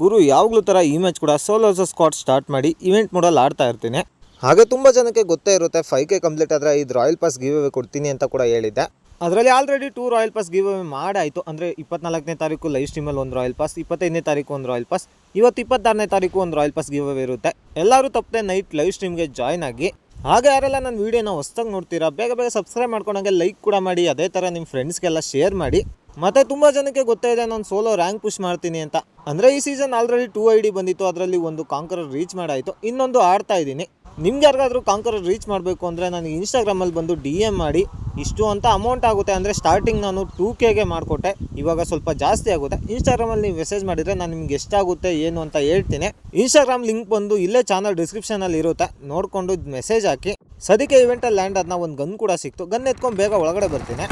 ಗುರು ಯಾವಾಗಲೂ ಥರ ಈ ಮ್ಯಾಚ್ ಕೂಡ ಸೋಲೋಸ ಸ್ಕಾಟ್ ಸ್ಟಾರ್ಟ್ ಮಾಡಿ ಇವೆಂಟ್ ಮೋಡಲ್ಲಿ ಆಡ್ತಾ ಇರ್ತೀನಿ. ಹಾಗೆ ತುಂಬ ಜನಕ್ಕೆ ಗೊತ್ತೇ ಇರುತ್ತೆ ಫೈವ್ ಕೆ ಕಂಪ್ಲೀಟ್ ಆದರೆ ಇದು ರಾಯಲ್ ಪಾಸ್ ಗಿವ್ ಅವೇ ಕೊಡ್ತೀನಿ ಅಂತ ಕೂಡ ಹೇಳಿದ್ದೆ. ಅದರಲ್ಲಿ already two royal pass give away ಮಾಡಾಯಿತು. ಅಂದರೆ ಇಪ್ಪತ್ನಾಲ್ಕನೇ ತಾರೀಕು ಲೈವ್ ಸ್ಟ್ರೀಮಲ್ಲಿ ಒಂದು ರಾಯಲ್ ಪಾಸ್ ಇಪ್ಪತ್ತೈದನೇ ತಾರೀಕು ಒಂದು ರಾಯಲ್ ಪಾಸ್ ಇವತ್ತು ಇಪ್ಪತ್ತಾರನೇ ತಾರೀಕು ಒಂದು ರಾಯಲ್ ಪಾಸ್ ಗಿವ್ ಅವೇ ಇರುತ್ತೆ. ಎಲ್ಲರೂ ತಪ್ಪದೆ ನೈಟ್ ಲೈವ್ ಸ್ಟ್ರೀಮ್ಗೆ ಜಾಯ್ನ್ ಆಗಿ. ಹಾಗೆ ಯಾರೆಲ್ಲ ನನ್ನ ವೀಡಿಯೋನ ಹೊಸ್ದಾಗಿ ನೋಡ್ತೀರಾ, ಬೇಗ ಬೇಗ ಸಬ್ಸ್ಕ್ರೈಬ್ ಮಾಡ್ಕೊಂಡಂಗೆ ಲೈಕ್ ಕೂಡ ಮಾಡಿ, ಅದೇ ಥರ ನಿಮ್ಮ ಫ್ರೆಂಡ್ಸ್ಗೆಲ್ಲ ಶೇರ್ ಮಾಡಿ. ಮತ್ತು ತುಂಬ ಜನಕ್ಕೆ ಗೊತ್ತೇ ಇದೆ ನಾನು ಸೋಲೋ ರ್ಯಾಂಕ್ ಪುಷ್ ಮಾಡ್ತೀನಿ ಅಂತ. ಅಂದರೆ ಈ season already two I D ಬಂದಿತ್ತು, ಅದರಲ್ಲಿ ಒಂದು ಕಾಂಕರ್ ರೀಚ್ ಮಾಡಾಯಿತು. ಇನ್ನೊಂದು ಆಡ್ತಾ ಇದ್ದೀನಿ. ನಿಮ್ಗೆ ಯಾರಿಗಾದ್ರೂ ಕಾಂಕರ್ ರೀಚ್ ಮಾಡಬೇಕು ಅಂದರೆ ನನಗೆ ಇನ್ಸ್ಟಾಗ್ರಾಮಲ್ಲಿ ಬಂದು ಡಿ ಎಂ ಮಾಡಿ, ಇಷ್ಟು ಅಂತ ಅಮೌಂಟ್ ಆಗುತ್ತೆ ಅಂದರೆ ಸ್ಟಾರ್ಟಿಂಗ್ ನಾನು ಟೂ ಕೆಗೆ ಮಾಡಿಕೊಟ್ಟೆ. ಇವಾಗ ಸ್ವಲ್ಪ ಜಾಸ್ತಿ ಆಗುತ್ತೆ. ಇನ್ಸ್ಟಾಗ್ರಾಮಲ್ಲಿ ನೀವು ಮೆಸೇಜ್ ಮಾಡಿದರೆ ನಾನು ನಿಮ್ಗೆ ಎಷ್ಟಾಗುತ್ತೆ, ಏನು ಅಂತ ಹೇಳ್ತೀನಿ. ಇನ್ಸ್ಟಾಗ್ರಾಮ್ ಲಿಂಕ್ ಬಂದು ಇಲ್ಲೇ ಚಾನಲ್ ಡಿಸ್ಕ್ರಿಪ್ಷನಲ್ಲಿ ಇರುತ್ತೆ. ನೋಡಿಕೊಂಡು ಮೆಸೇಜ್ ಹಾಕಿ. ಸದ್ಯಕ್ಕೆ ಇವೆಂಟಲ್ಲಿ ಲ್ಯಾಂಡ್ ಅದನ್ನ ಒಂದು ಗನ್ ಕೂಡ ಸಿಕ್ತು. ಗನ್ ಎತ್ಕೊಂಡು ಬೇಗ ಒಳಗಡೆ ಬರ್ತೀನಿ.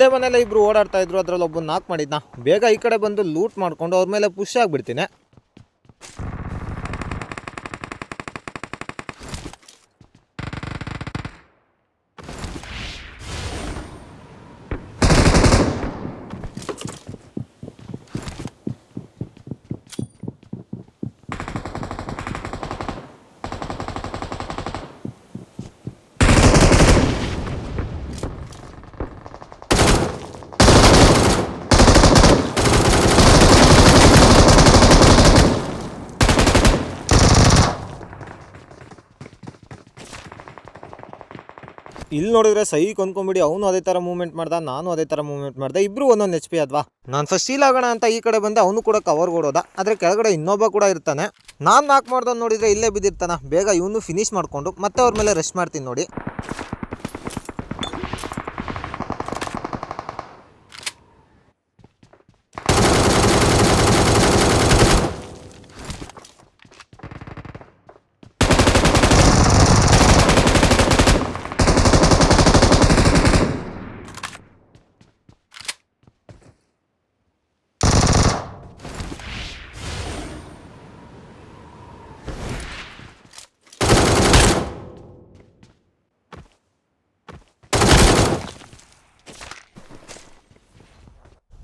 ಮುಂದೆ ಮನೆಯಲ್ಲ ಇಬ್ರು ಓಡಾಡ್ತಾ ಇದ್ರು, ಅದ್ರಲ್ಲಿ ಒಬ್ಬ ನಾಕ್ ಮಾಡಿದ್ನ. ಬೇಗ ಈ ಕಡೆ ಬಂದು ಲೂಟ್ ಮಾಡ್ಕೊಂಡು ಅವ್ರ ಮೇಲೆ ಪುಷ್ ಆಗಿಬಿಡ್ತೀನಿ. ಇಲ್ಲಿ ನೋಡಿದ್ರೆ ಸಹಿ ಕೊಂದ್ಕೊಂಬಿಡಿ, ಅವನು ಅದೇ ಥರ ಮೂವ್ಮೆಂಟ್ ಮಾಡ್ದ, ನಾನು ಅದೇ ಥರ ಮೂವ್ಮೆಂಟ್ ಮಾಡ್ದೆ, ಇಬ್ರು ಒಂದೊಂದು ಎಚ್ ಪಿ ನಾನು ಫಸ್ಟ್ ಸೀಲ್ ಆಗೋಣ ಅಂತ ಈ ಕಡೆ ಬಂದೆ, ಅವನು ಕೂಡ ಕವರ್ ಕೊಡೋದ. ಆದರೆ ಕೆಳಗಡೆ ಇನ್ನೊಬ್ಬ ಕೂಡ ಇರ್ತಾನೆ. ನಾನು ನಾಕ್ ಮಾಡ್ದವ್ನು ನೋಡಿದ್ರೆ ಇಲ್ಲೇ ಬಿದ್ದಿರ್ತಾನ. ಬೇಗ ಇವನು ಫಿನಿಶ್ ಮಾಡ್ಕೊಂಡು ಮತ್ತೆ ಅವ್ರ ಮೇಲೆ ರೆಸ್ಟ್ ಮಾಡ್ತೀನಿ ನೋಡಿ.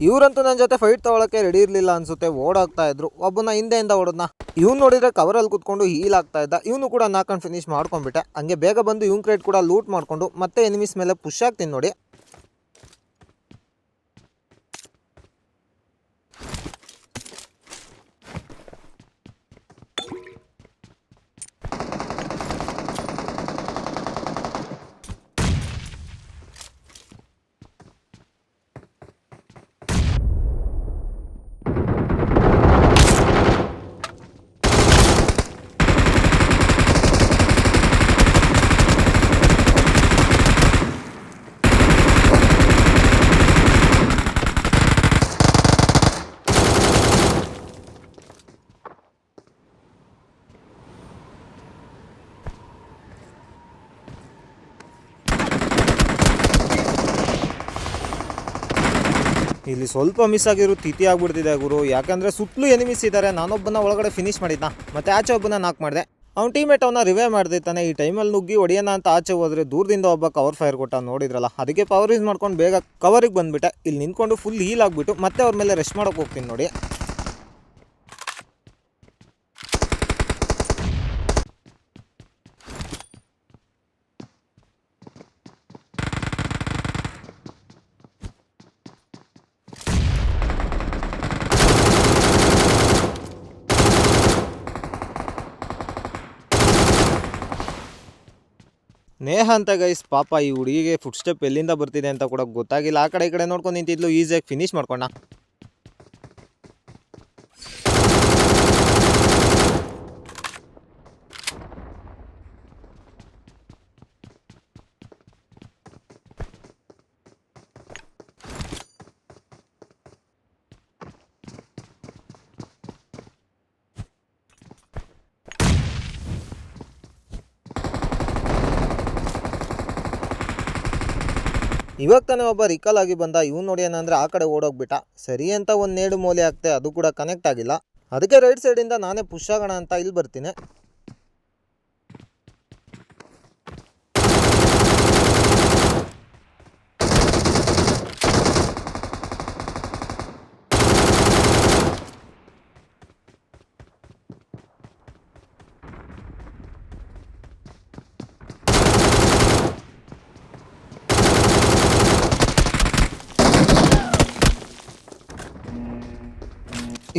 ಇವ್ರಂತೂ ನನ್ನ ಜೊತೆ ಫೈಟ್ ತಗೊಳಕ್ಕೆ ರೆಡಿ ಇರಲಿಲ್ಲ ಅನ್ಸುತ್ತೆ. ಓಡಾಗ್ತಾ ಇದ್ರು. ಒಬ್ಬನ ಹಿಂದೆಯಿಂದ ಓಡೋದ್ನ. ಇವ್ನು ನೋಡಿದ್ರೆ ಕವರಲ್ಲಿ ಕುತ್ಕೊಂಡು ಹೀಲ್ ಆಗ್ತಾ ಇದ್ದ. ಇವನು ಕೂಡ ನಾಕೊಂಡು ಫಿನಿಶ್ ಮಾಡ್ಕೊಂಡ್ಬಿಟ್ಟೆ. ಹಂಗೆ ಬೇಗ ಬಂದು ಇವ್ನ ಕ್ರೇಟ್ ಕೂಡ ಲೂಟ್ ಮಾಡ್ಕೊಂಡು ಮತ್ತೆ ಎನಿಮಿಸ್ ಮೇಲೆ ಪುಷ್ ಆಗ್ತೀನಿ ನೋಡಿ. ಇಲ್ಲಿ ಸ್ವಲ್ಪ ಮಿಸ್ ಆಗಿರೋ ತಿಥಿ ಆಗ್ಬಿಡ್ತಿದೆ ಗುರು. ಯಾಕಂದ್ರೆ ಸುತ್ತಲೂ ಎನಿಮಿಸ್ ಇದ್ದಾರೆ ನಾನೊಬ್ಬನ ಒಳಗಡೆ ಫಿನಿಶ್ ಮಾಡಿದ್ನ? ಮತ್ತೆ ಆಚೆ ಒಬ್ಬನ ನಾಕ್ ಮಾಡಿದೆ. ಅವ್ನ ಟೀಮೇಟ್ ಅವನ್ನ ರಿವೇ ಮಾಡ್ದಿರ್ತಾನೆ ಈ ಟೈಮಲ್ಲಿ ನುಗ್ಗಿ ಹೊಡಿಯೋಣ ಅಂತ ಆಚೆ ಹೋದ್ರೆ ದೂರದಿಂದ ಒಬ್ಬ ಕವರ್ ಫೈರ್ ಕೊಟ್ಟ ನೋಡಿದ್ರಲ್ಲ, ಅದಕ್ಕೆ ಪವರ್ ಯೂಸ್ ಮಾಡ್ಕೊಂಡು ಬೇಗ ಕವರಿಗೆ ಬಂದ್ಬಿಟ್ಟೆ. ಇಲ್ಲಿ ನಿಂತ್ಕೊಂಡು ಫುಲ್ ಹೀಲ್ ಆಗಿಬಿಟ್ಟು ಮತ್ತೆ ಅವ್ರ ಮೇಲೆ ರೆಸ್ಟ್ ಮಾಡೋಕೆ ಹೋಗ್ತೀನಿ ನೋಡಿ. ನೇಹ ಅಂತ ಗೈಸ್ ಪಾಪ ಈ ಹುಡುಗಿಗೆ ಫುಟ್ ಸ್ಟೆಪ್ ಎಲ್ಲಿಂದ ಬರ್ತಿದೆ ಅಂತ ಕೂಡ ಗೊತ್ತಾಗಿಲ್ಲ. ಆ ಕಡೆ ಈ ಕಡೆ ನೋಡ್ಕೊಂಡು ನಿಂತಿದ್ಲು ಈಸಿಯಾಗಿ ಫಿನಿಶ್ ಮಾಡ್ಕೊಂಡ. ಇವಾಗ ತಾನೇ ಒಬ್ಬ ರಿಕಲ್ ಆಗಿ ಬಂದ. ಇವ್ ನೋಡಿ ಏನಂದ್ರೆ ಆ ಕಡೆ ಓಡೋಗ್ಬಿಟ್ಟ. ಸರಿ ಅಂತ ಒಂದು ನೇಡು ಮೌಲ್ಯ ಆಗ್ತೆ ಅದು ಕೂಡ ಕನೆಕ್ಟ್ ಆಗಿಲ್ಲ. ಅದಕ್ಕೆ ರೈಟ್ ಸೈಡಿಂದ ನಾನೇ ಪುಷ್ ಆಗೋಣ ಅಂತ ಇಲ್ಲಿ ಬರ್ತೀನಿ.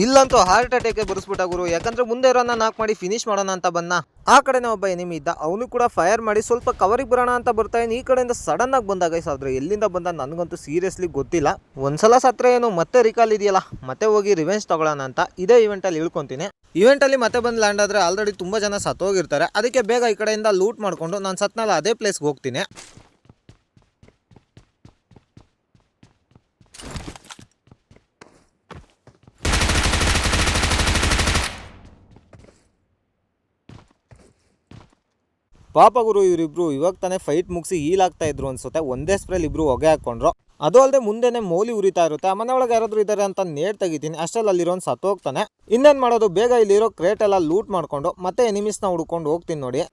ಇಲ್ಲಂತೂ ಹಾರ್ಟ್ ಅಟ್ಯಾಕ್ ಬರ್ಸ್ಬಿಟ್ಟ ಗುರು. ಯಾಕಂದ್ರೆ ಮುಂದೆ ಇರೋನ ನಾಕ್ ಮಾಡಿ ಫಿನಿಶ್ ಮಾಡೋಣ ಅಂತ ಬಂದ ಆ ಕಡೆನೇ ಒಬ್ಬ ಎನಿಮಿ ಇದ್ದ. ಅವನು ಕೂಡ ಫೈರ್ ಮಾಡಿ ಸ್ವಲ್ಪ ಕವರಿಗೆ ಬರೋಣ ಅಂತ ಬರ್ತಾ ಇದ್ದೀನಿ. ಈ ಕಡೆಯಿಂದ ಸಡನ್ ಆಗಿ ಬಂದಾಗ ಆದ್ರೆ ಎಲ್ಲಿಂದ ಬಂದ ನನಗಂತೂ ಸೀರಿಯಸ್ಲಿ ಗೊತ್ತಿಲ್ಲ. ಒಂದ್ಸಲ ಸತ್ರ ಏನು, ಮತ್ತೆ ರಿಕಾಲ್ ಇದೆಯಲ್ಲ, ಮತ್ತೆ ಹೋಗಿ ರಿವೆಂಜ್ ತಗೊಳ್ಳೋಣ ಅಂತ ಇದೇ ಇವೆಂಟ್ ಅಲ್ಲಿ ಇಳ್ಕೊಂತೀನಿ ಇವೆಂಟ್ ಅಲ್ಲಿ ಮತ್ತೆ ಬಂದು ಲ್ಯಾಂಡ್ ಆದ್ರೆ ಆಲ್ರೆಡಿ ತುಂಬಾ ಜನ ಸತ್ತೋಗಿರ್ತಾರೆ. ಅದಕ್ಕೆ ಬೇಗ ಈ ಕಡೆಯಿಂದ ಲೂಟ್ ಮಾಡ್ಕೊಂಡು ನಾನು ಸತ್ನಲ್ಲ ಅದೇ ಪ್ಲೇಸ್ಗೆ ಹೋಗ್ತೀನಿ. ಪಾಪ ಗುರು ಇವರಿಬ್ರು ಇವಾಗ ತಾನೇ ಫೈಟ್ ಮುಗಿಸಿ ಆಗ್ತಾ ಇದ್ರು ಅನ್ಸುತ್ತೆ. ಒಂದೇ ಸ್ಪ್ರೇಲಿ ಇಬ್ರು ಹೊಗೆ ಹಾಕೊಂಡ್ರು. ಅದು ಅಲ್ಲದೆ ಮುಂದೆನೆ ಮೌಲಿ ಉರಿತಾ ಇರುತ್ತೆ. ಆ ಮನೆ ಯಾರಾದ್ರೂ ಇದ್ದಾರೆ ಅಂತ ನೇಡ್ ತೆಗಿತೀನಿ. ಅಷ್ಟರಲ್ಲಿ ಅಲ್ಲಿರೋನ್ ಸತ್ತೋಗ್ತಾನೆ. ಇನ್ನೇನ್ ಮಾಡೋದು? ಬೇಗ ಇಲ್ಲಿರೋ ಕ್ರೇಟ್ ಎಲ್ಲ ಲೂಟ್ ಮಾಡ್ಕೊಂಡು ಮತ್ತೆ ಎನಿಮಿಸ್ನ ಹುಡ್ಕೊಂಡು ಹೋಗ್ತೀನಿ ನೋಡಿ.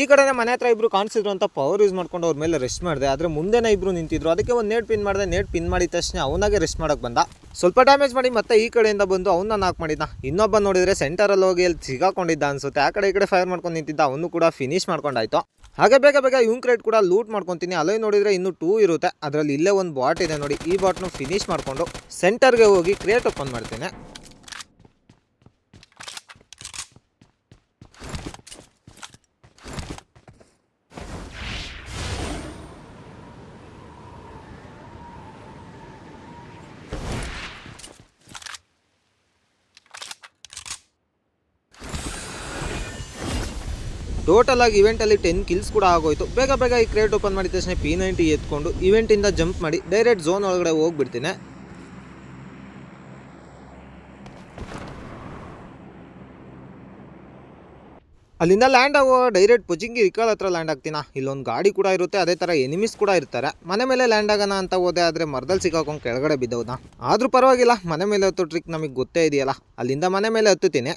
ಈ ಕಡೆನೇ ಮನೆ ಹತ್ರ ಇಬ್ರು ಕಾಣಿಸಿದ್ರು ಅಂತ ಪವರ್ ಯೂಸ್ ಮಾಡ್ಕೊಂಡು ಅವ್ರ ಮೇಲೆ ರೆಸ್ಟ್ ಮಾಡಿದೆ. ಆದ್ರೆ ಮುಂದೆನೇ ಇಬ್ರು ನಿಂತಿದ್ರು. ಅದಕ್ಕೆ ಒಂದು ನೇಟ್ ಪಿನ್ ಮಾಡಿದೆ. ನೇಟ್ ಪಿನ್ ಮಾಡಿದ ತಕ್ಷಣ ಅವನಾಗೆ ರೆಸ್ಟ್ ಮಾಡಕ್ ಬಂದ. ಸ್ವಲ್ಪ ಡ್ಯಾಮೇಜ್ ಮಾಡಿ ಮತ್ತೆ ಈ ಕಡೆಯಿಂದ ಬಂದು ಅವನ್ನ ನಾಕ್ ಮಾಡಿದ್ದ ಇನ್ನೊಬ್ಬ ನೋಡಿದ್ರೆ ಸೆಂಟರಲ್ಲಿ ಹೋಗಿ ಅಲ್ಲಿ ಸಿಗಾಕೊಂಡಿದ್ದ ಅನ್ಸುತ್ತೆ. ಆ ಕಡೆ ಈ ಕಡೆ ಫೈರ್ ಮಾಡ್ಕೊಂಡು ನಿಂತಿದ್ದ. ಅವನು ಕೂಡ ಫಿನಿಶ್ ಮಾಡ್ಕೊಂಡಾಯ್ತು. ಹಾಗೆ ಬೇಗ ಬೇಗ ಇವ್ ಕ್ರೇಟ್ ಕೂಡ ಲೂಟ್ ಮಾಡ್ಕೊತೀನಿ. ಅಲ್ಲೇ ನೋಡಿದ್ರೆ ಇನ್ನು ಟೂ ಇರುತ್ತೆ. ಅದರಲ್ಲಿ ಇಲ್ಲೇ ಒಂದು ಬಾಟ್ ಇದೆ ನೋಡಿ. ಈ ಬಾಟ್ನು ಫಿನಿಶ್ ಮಾಡ್ಕೊಂಡು ಸೆಂಟರ್ಗೆ ಹೋಗಿ ಕ್ರೇಟ್ ಓಪನ್ ಮಾಡ್ತೀನಿ. ಟೋಟಲ್ ಆಗಿ ಇವೆಂಟಲ್ಲಿ ಟೆನ್ ಕಿಲ್ಸ್ ಕೂಡ ಆಗೋಯ್ತು. ಬೇಗ ಬೇಗ ಈ ಕ್ರೇಟ್ ಓಪನ್ ಮಾಡಿದ ತಕ್ಷಣ ಪಿ ನೈಂಟಿ ಎತ್ಕೊಂಡು ಇವೆಂಟಿಂದ ಜಂಪ್ ಮಾಡಿ ಡೈರೆಕ್ಟ್ ಝೋನ್ ಒಳಗಡೆ ಹೋಗ್ಬಿಡ್ತೀನಿ. ಅಲ್ಲಿಂದ ಲ್ಯಾಂಡ್ ಆಗೋ ಡೈರೆಕ್ಟ್ ಪುಜಿಂಗಿ ರಿಕಾಲ್ ಹತ್ರ ಲ್ಯಾಂಡ್ ಆಗ್ತೀನ ಇಲ್ಲೊಂದು ಗಾಡಿ ಕೂಡ ಇರುತ್ತೆ, ಅದೇ ಥರ ಎನಿಮಿಸ್ ಕೂಡ ಇರ್ತಾರೆ. ಮನೆ ಮೇಲೆ ಲ್ಯಾಂಡ್ ಆಗೋಣ ಅಂತ ಹೋದೆ ಆದರೆ ಮರದಲ್ಲಿ ಸಿಕ್ಕಾಕೊಂಡು ಕೆಳಗಡೆ ಬಿದ್ದೋದ ಆದರೂ ಪರವಾಗಿಲ್ಲ, ಮನೆ ಮೇಲೆ ಹತ್ತು ಟ್ರಿಕ್ ನಮಗೆ ಗೊತ್ತೇ ಇದೆಯಲ್ಲ. ಅಲ್ಲಿಂದ ಮನೆ ಮೇಲೆ ಹತ್ತುತ್ತೀನಿ.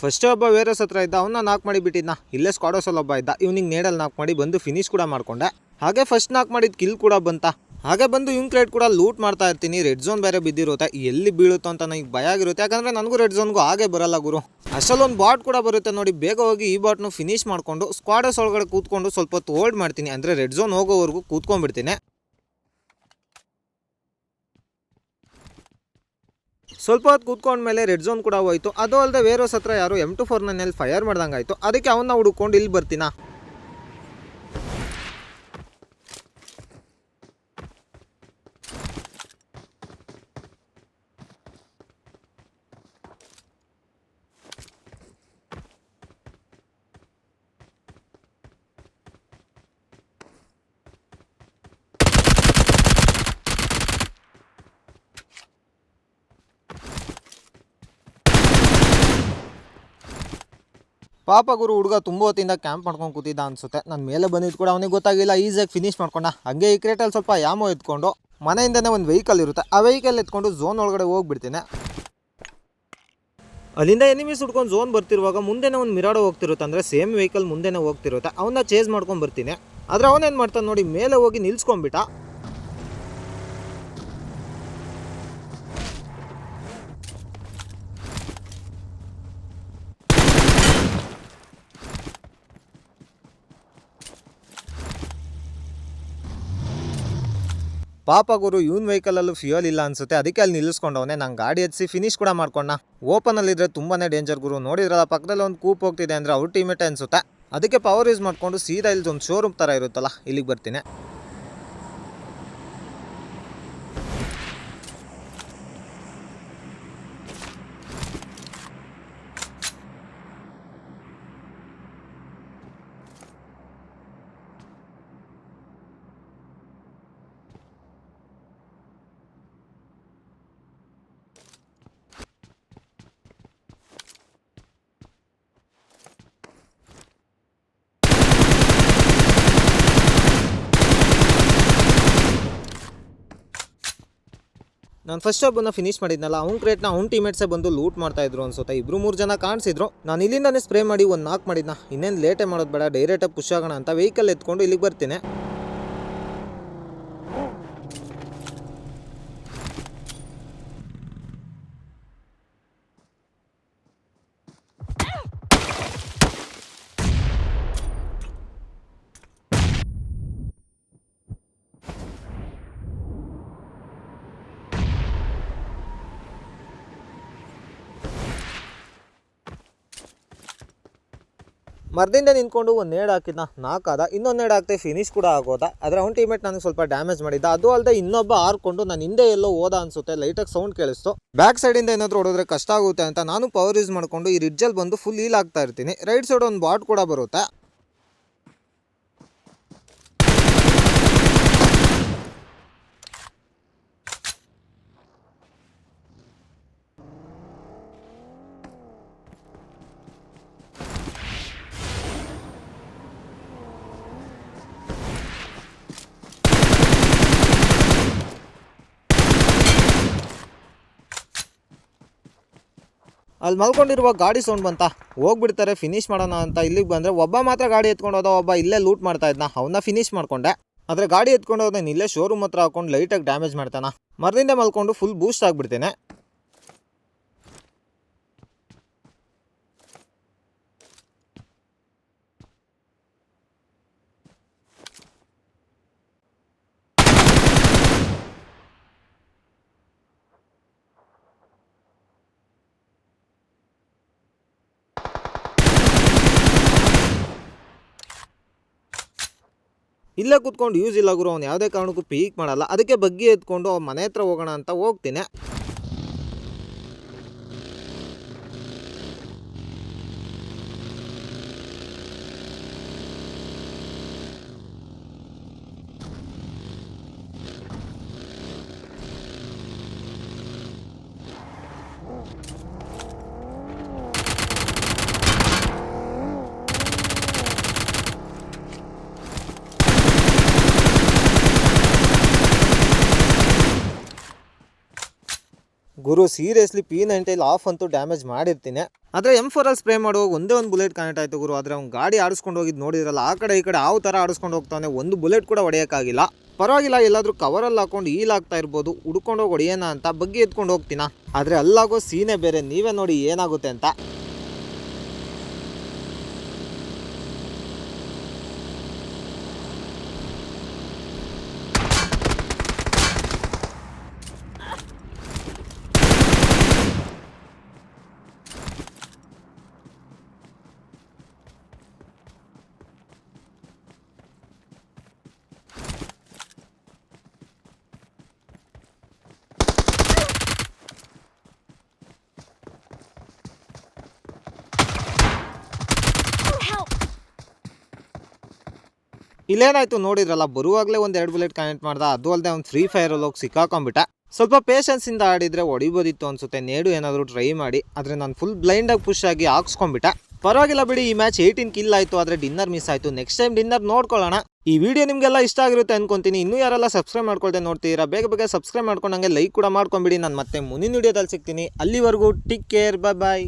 ಫಸ್ಟ್ ಒಬ್ಬ ವೇರಸ್ ಹತ್ರ ಇದ್ದ ಅವನ್ನ ನಾಕ್ ಮಾಡಿ ಬಿಟ್ಟಿದ್ನ. ಇಲ್ಲೇ ಸ್ಕ್ವಾಡೋಸಲ್ಲಿ ಒಬ್ಬ ಇದ್ದ. ಇವ್ನಿಂಗ್ ನೇಡಲ್ ನಾಕ್ ಮಾಡಿ ಬಂದು ಫಿನಿಶ್ ಕೂಡ ಮಾಡ್ಕೊಂಡೆ. ಹಾಗೆ ಫಸ್ಟ್ ನಾಕ್ ಮಾಡಿದ ಕಿಲ್ ಕೂಡ ಬಂತ. ಹಾಗೆ ಬಂದು ಇವ್ನ ಕ್ರೇಟ್ ಕೂಡ ಲೂಟ್ ಮಾಡ್ತಾ ಇರ್ತೀನಿ. ರೆಡ್ ಝೋನ್ ಬೇರೆ ಬಿದ್ದಿರುತ್ತೆ. ಎಲ್ಲಿ ಬೀಳುತ್ತೋ ಅಂತ ನನಗೆ ಭಯ ಆಗಿರುತ್ತೆ. ಯಾಕಂದ್ರೆ ನನಗೂ ರೆಡ್ ಝೋನ್ಗೂ ಹಾಗೆ ಬರಲ್ಲ ಗುರು. ಅಷ್ಟಲ್ಲಿ ಒಂದು ಬಾಟ್ ಕೂಡ ಬರುತ್ತೆ ನೋಡಿ. ಬೇಗ ಹೋಗಿ ಈ ಬಾಟ್ನು ಫಿನಿಶ್ ಮಾಡ್ಕೊಂಡು ಸ್ಕ್ವಾಡಸ್ ಒಳಗಡೆ ಕೂತ್ಕೊಂಡು ಸ್ವಲ್ಪ ಹೊತ್ತು ಹೋಲ್ಡ್ ಮಾಡ್ತೀನಿ. ಅಂದ್ರೆ ರೆಡ್ ಝೋನ್ ಹೋಗೋವರೆಗೂ ಕೂತ್ಕೊಂಡ್ಬಿಡ್ತೀನಿ. ಸ್ವಲ್ಪ ಹೊತ್ತು ಕೂತ್ಕೊಂಡ್ಮೇಲೆ ರೆಡ್ ಝೋನ್ ಕೂಡ ಹೋಯ್ತು. ಅದು ಅಲ್ಲದೆ ವೇರೋಸ್ ಹತ್ರ ಯಾರು ಎಂ ಟು ಫೋರ್ ನನ್ನಲ್ಲಿ ಫೈರ್ ಆಯಿತು ಅದಕ್ಕೆ ಅವನ್ನ ಹುಡುಕೊಂಡು ಇಲ್ಲಿ ಬರ್ತೀನಾ? ಪಾಪ ಗುರು ಹುಡುಗ ತುಂಬ ಹೊತ್ತಿಂದ ಕ್ಯಾಂಪ್ ಮಾಡ್ಕೊಂಡು ಕೂತಿದ್ದ ಅನ್ಸುತ್ತೆ. ನನ್ನ ಮೇಲೆ ಬಂದಿದ್ದು ಕೂಡ ಅವನಿಗೆ ಗೊತ್ತಾಗಿಲ್ಲ. ಈಸಿಯಾಗಿ ಫಿನಿಶ್ ಮಾಡ್ಕೊಂಡ. ಹಂಗೆ ಈ ಕ್ರೇಟಲ್ಲಿ ಸ್ವಲ್ಪ ಯಾಮೋ ಎತ್ಕೊಂಡು ಮನೆಯಿಂದನೇ ಒಂದು ವೆಹಿಕಲ್ ಇರುತ್ತೆ. ಆ ವೆಹಿಕಲ್ ಎತ್ಕೊಂಡು ಝೋನ್ ಒಳಗಡೆ ಹೋಗ್ಬಿಡ್ತೀನಿ. ಅಲ್ಲಿಂದ ಎನಿಮೀಸ್ ಹುಡ್ಕೊಂಡು ಝೋನ್ ಬರ್ತಿರುವಾಗ ಮುಂದೆನೇ ಒಂದು ಮಿರಾಡೋ ಹೋಗ್ತಿರುತ್ತೆ. ಅಂದರೆ ಸೇಮ್ ವೆಹಿಕಲ್ ಮುಂದೆನೇ ಹೋಗ್ತಿರುತ್ತೆ. ಅವನ್ನ ಚೇಸ್ ಮಾಡ್ಕೊಂಡು ಬರ್ತೀನಿ. ಆದರೆ ಅವನೇನು ಮಾಡ್ತಾನೆ ನೋಡಿ, ಮೇಲೆ ಹೋಗಿ ನಿಲ್ಸ್ಕೊಂಡ್ಬಿಟ್ಟ. ಪಾಪ ಗುರು ಇವನ್ ವೆಹಿಕಲಲ್ಲೂ ಫ್ಯೂಯಲ್ ಇಲ್ಲ ಅನ್ಸುತ್ತೆ. ಅದಕ್ಕೆ ಅಲ್ಲಿ ನಿಲ್ಲಿಸ್ಕೊಂಡವನೇ. ನಂಗೆ ಗಾಡಿ ಹಚ್ಚಿ ಫಿನಿಶ್ ಕೂಡ ಮಾಡ್ಕೊಂಡ ಓಪನ್ ಅಲ್ಲಿದ್ರೆ ತುಂಬಾನೇ ಡೇಂಜರ್ ಗುರು. ನೋಡಿದ್ರಲ್ಲ, ಪಕ್ಕದಲ್ಲಿ ಒಂದು ಕೂಪ್ ಹೋಗ್ತಿದೆ ಅಂದ್ರೆ ಅವ್ರ ಟೀಮೇಟೇ ಅನ್ಸುತ್ತೆ. ಅದಕ್ಕೆ ಪವರ್ ಯೂಸ್ ಮಾಡ್ಕೊಂಡು ಸೀದಾ ಇಲ್ಲಿ ಒಂದು ಶೋರೂಮ್ ಥರ ಇರುತ್ತಲ್ಲ, ಇಲ್ಲಿಗೆ ಬರ್ತೀನಿ. ನಾನು ಫಸ್ಟ್ ಒಬ್ಬನ ಫಿನಿಶ್ ಮಾಡಿದ್ನಲ್ಲ, ಅವ್ನ ಕ್ರೇಟ್ನ ಅವ್ನ ಟೀಮೇಟ್ಸೇ ಬಂದು ಲೂಟ್ ಮಾಡ್ತಾ ಇದ್ರು ಅನ್ಸುತ್ತೆ. ಇಬ್ರು ಮೂರು ಜನ ಕಾಣಿಸಿದ್ರು. ನಾನು ಇಲ್ಲಿಂದಾನೇ ಸ್ಪ್ರೇ ಮಾಡಿ ಒಂದು ನಾಕ್ ಮಾಡಿದ್ನ. ಇನ್ನೇನು ಲೇಟೇ ಮಾಡೋದು ಬೇಡ ಡೈರೆಕ್ಟಾಗಿ ಪುಷ್ ಆಗೋಣ ಅಂತ ವೆಹಿಕಲ್ ಎತ್ಕೊಂಡು ಇಲ್ಲಿಗೆ ಬರ್ತೀನಿ. ಮರದಿಂದ ನಿಂತ್ಕೊಂಡು ಒಂದು ನೇಡ್ ಹಾಕಿದ್ನ ಆದ. ಇನ್ನೊಂದು ನೇಡ್ ಹಾಕ್ತೆ ಫಿನಿಶ್ ಕೂಡ ಆಗೋದ. ಆದರೆ ಅವ್ನ ಟೀಮೇಟ್ ನನಗೆ ಸ್ವಲ್ಪ ಡ್ಯಾಮೇಜ್ ಮಾಡಿದ್ದ. ಅದು ಅಲ್ಲದೆ ಇನ್ನೊಬ್ಬ ಆರ್ಕೊಂಡು ನಾನು ಹಿಂದೆ ಎಲ್ಲೋ ಹೋದ ಅನ್ಸುತ್ತೆ ಲೈಟಾಗಿ ಸೌಂಡ್ ಕೇಳಿಸ್ತು. ಬ್ಯಾಕ್ ಸೈಡಿಂದ ಏನಾದರೂ ಹೊಡೆದ್ರೆ ಕಷ್ಟ ಆಗುತ್ತೆ ಅಂತ ನಾನು ಪವರ್ ಯೂಸ್ ಮಾಡಿಕೊಂಡು ಈ ರಿಡ್ಜಲ್ಲಿ ಬಂದು ಫುಲ್ ಹೀಲ್ ಆಗ್ತಾ ಇರ್ತೀನಿ. ರೈಟ್ ಸೈಡ್ ಒಂದು ಬಾಟ್ ಕೂಡ ಬರುತ್ತೆ. ಅಲ್ಲಿ ಮಲ್ಕೊಂಡಿರುವ ಗಾಡಿ ಸೌಂಡ್ ಬಂತ. ಹೋಗ್ಬಿಡ್ತಾರೆ ಫಿನಿಶ್ ಮಾಡೋಣ ಅಂತ ಇಲ್ಲಿಗೆ ಬಂದರೆ ಒಬ್ಬ ಮಾತ್ರ ಗಾಡಿ ಎತ್ಕೊಂಡು ಹೋದ, ಒಬ್ಬ ಇಲ್ಲೇ ಲೂಟ್ ಮಾಡ್ತಾ ಇದ್ನ. ಅವನ್ನ ಫಿನಿಶ್ ಮಾಡಿಕೊಂಡೆ. ಆದರೆ ಗಾಡಿ ಎತ್ಕೊಂಡು ಹೋದ ಇಲ್ಲೇ ಶೋರೂಮ್ ಹತ್ರ ಹಾಕೊಂಡು ಲೈಟಾಗಿ ಡ್ಯಾಮೇಜ್ ಮಾಡ್ತಾನ. ಮರದಿಂದ ಮಲ್ಕೊಂಡು ಫುಲ್ ಬೂಸ್ಟ್ ಆಗಿಬಿಡ್ತೇನೆ. ಇಲ್ಲೇ ಕೂತ್ಕೊಂಡು ಯೂಸ್ ಇಲ್ಲ ಗುರು, ಅವ್ನು ಯಾವುದೇ ಕಾರಣಕ್ಕೂ ಪೀಕ್ ಮಾಡಲ್ಲ. ಅದಕ್ಕೆ ಬಗ್ಗಿ ಎತ್ಕೊಂಡು ಅವ್ನ ಮನೆ ಹತ್ರ ಹೋಗೋಣ ಅಂತ ಹೋಗ್ತೀನಿ. ಗುರು ಸೀರಿಯಸ್ಲಿ ಪಿ ನೈಂಟೈಲ್ ಆಫ್ ಅಂತೂ ಡ್ಯಾಮೇಜ್ ಮಾಡಿರ್ತೀನಿ. ಆದರೆ ಎಂ ಅಲ್ಲಿ ಸ್ಪ್ರೇ ಮಾಡುವಾಗ ಒಂದೇ ಒಂದು ಬುಲೆಟ್ ಕನೆಕ್ಟ್ ಆಯಿತು ಗುರು. ಆದರೆ ಅವ್ನು ಗಾಡಿ ಆಡಿಸ್ಕೊಂಡು ಹೋಗಿದ್ದು ನೋಡಿದ್ರಲ್ಲ, ಆ ಕಡೆ ಈ ಕಡೆ ಯಾವ ಥರ ಆಡಿಸ್ಕೊಂಡು ಹೋಗ್ತಾನೆ ಒಂದು ಬುಲೆಟ್ ಕೂಡ ಹೊಡೆಯೋಕ್ಕಾಗಿಲ್ಲ. ಪರವಾಗಿಲ್ಲ, ಎಲ್ಲಾದರೂ ಕವರಲ್ಲಿ ಹಾಕೊಂಡು ಈಲ್ ಆಗ್ತಾ ಇರ್ಬೋದು. ಹುಡ್ಕೊಂಡು ಹೋಗಿ ಹೊಡೆಯೋಣ ಅಂತ ಬಗ್ಗೆ ಎತ್ಕೊಂಡು ಹೋಗ್ತೀನ? ಆದರೆ ಅಲ್ಲಾಗೋ ಸೀನೇ ಬೇರೆ. ನೀವೇ ನೋಡಿ ಏನಾಗುತ್ತೆ ಅಂತ. ಇಲ್ಲೇನಾಯ್ತು ನೋಡಿದ್ರಲ್ಲ, ಬರುವಾಗಲೇ ಒಂದು ಎರಡು ಬುಲೆಟ್ ಕನೆಕ್ಟ್ ಮಾಡ್ದ, ಅದು ಅಲ್ಲದೆ ಅವ್ನು ಫ್ರೀ ಅಲ್ಲಿ ಹೋಗಿ ಸಿಕ್ಕಾಕೊಂಡ್ಬಿಟ್ಟ. ಸ್ವಲ್ಪ ಪೇಷನ್ಸ್ ಇಂದ ಆಡಿದ್ರೆ ಹೊಡಿಬೋದಿತ್ತು ಅನ್ಸುತ್ತೆ, ನೇಡು ಏನಾದರೂ ಟ್ರೈ ಮಾಡಿ, ಆದರೆ ನಾನು ಫುಲ್ ಬ್ಲೈಂಡ್ ಆಗಿ ಪುಷ್ ಆಗಿ ಹಾಕ್ಸ್ಕೊಂಡ್ಬಿಟ್ಟ. ಪರವಾಗಿಲ್ಲ ಬಿಡಿ, ಈ ಮ್ಯಾಚ್ ಏಯ್ಟೀನ್ ಕಿಲ್ ಆಯಿತು, ಆದರೆ ಡಿನ್ನರ್ ಮಿಸ್ ಆಯಿತು. ನೆಕ್ಸ್ಟ್ ಟೈಮ್ ಡಿನ್ನರ್ ನೋಡ್ಕೊಳ್ಳೋಣ. ಈ ವಿಡಿಯೋ ನಿಮಗೆಲ್ಲ ಇಷ್ಟ ಆಗಿರುತ್ತೆ ಅನ್ಕೊಂತೀನಿ, ಇನ್ನೂ ಯಾರೆಲ್ಲ ಸಬ್ಸ್ಕ್ರೈಬ್ ಮಾಡ್ಕೊಳ್ದೆ ನೋಡ್ತೀರಾ ಬೇಗ ಬೇಗ ಸಬ್ಸ್ಕ್ರೈಬ್ ಮಾಡ್ಕೊಂಡಂಗೆ ಲೈಕ್ ಕೂಡ ಮಾಡ್ಕೊಂಬಿಡಿ. ನಾನು ಮತ್ತೆ ಮುಂದಿನ ವಿಡಿಯೋದಲ್ಲಿ ಸಿಗ್ತೀನಿ. ಅಲ್ಲಿವರೆಗೂ ಟಿಕ್ ಕೇರ್ ಬಾಯ್ ಬಾಯ್